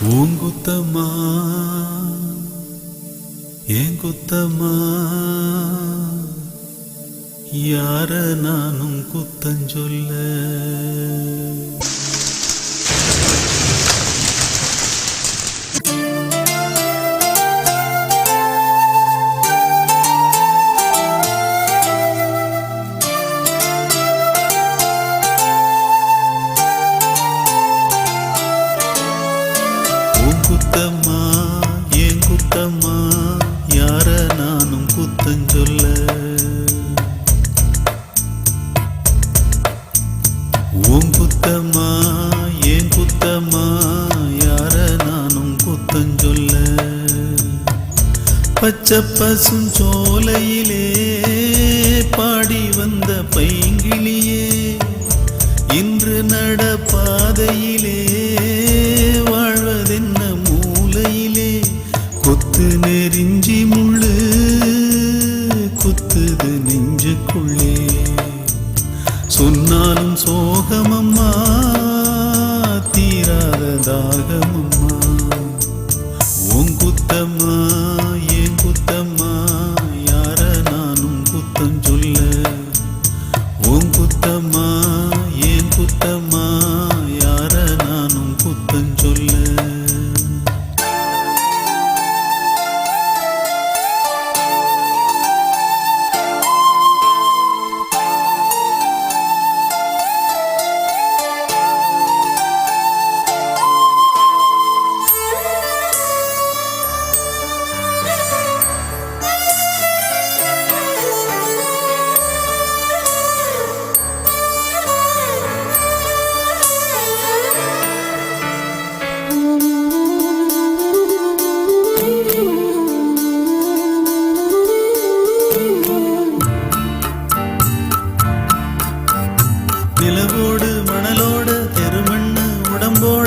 பூங்குத்தம்மா ஏன் குத்தம்மா யார நானும் குத்தஞ்சொல்ல? குத்தம்மா ஏன் குத்தம்மா? யார நானும் குத்தஞ்சொல்ல உன் குத்தம்மா ஏன் குத்தம்மா? யார நானும் குத்தஞ்சொல்ல பச்சை பசும் சோலையிலே பாடி வந்த பைங்கிளியே இன்று நடப்பாதையிலே வாழ்வதென்ன adını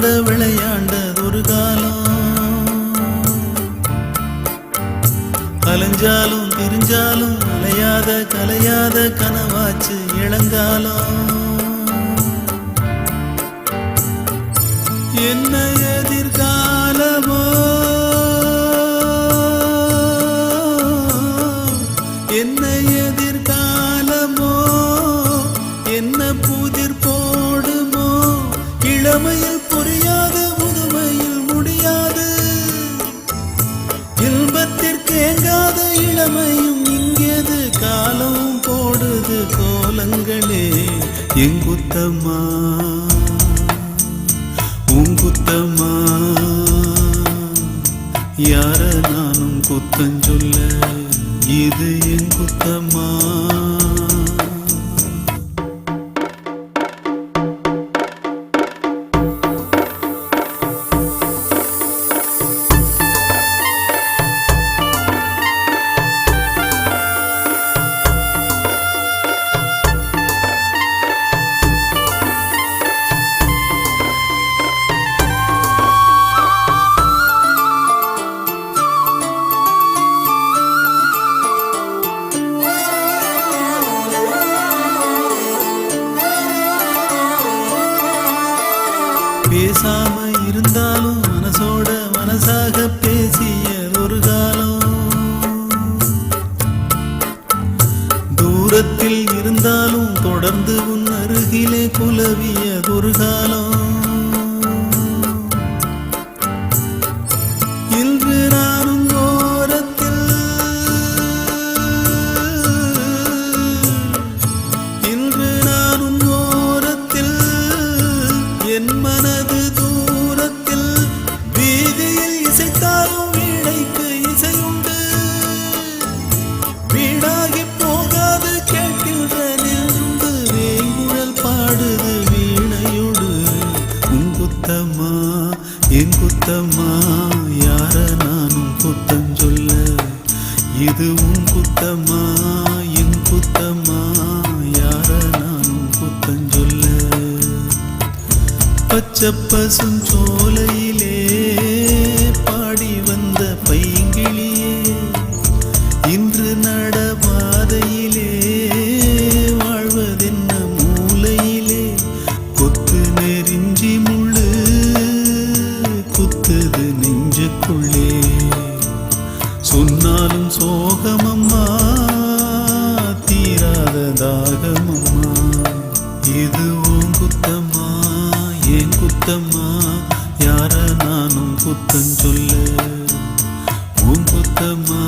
உடம்போட விளையாண்டது ஒரு காலம். அலைஞ்சாலும் திரிஞ்சாலும் அலையாத கலையாத கனவாச்சு இளங்காலம். என்ன எதிர்காலமோ எங்குத்தம்மா உங்குத்தம்மா யார நானும் குத்தஞ்சொல்ல இது எங்குத்தம்மா மனசாக உன் என் குத்தம்மா யார நானும் குத்தம் சொல்ல? இது உன் குத்தம்மா என் குத்தம்மா யார நானும் குத்தம் சொல்ல? பச்சை பசும் சோலை இது உன் குத்தம்மா என் குத்தம்மா யார நானும் குத்தம் சொல்ல. உன் குத்தம்மா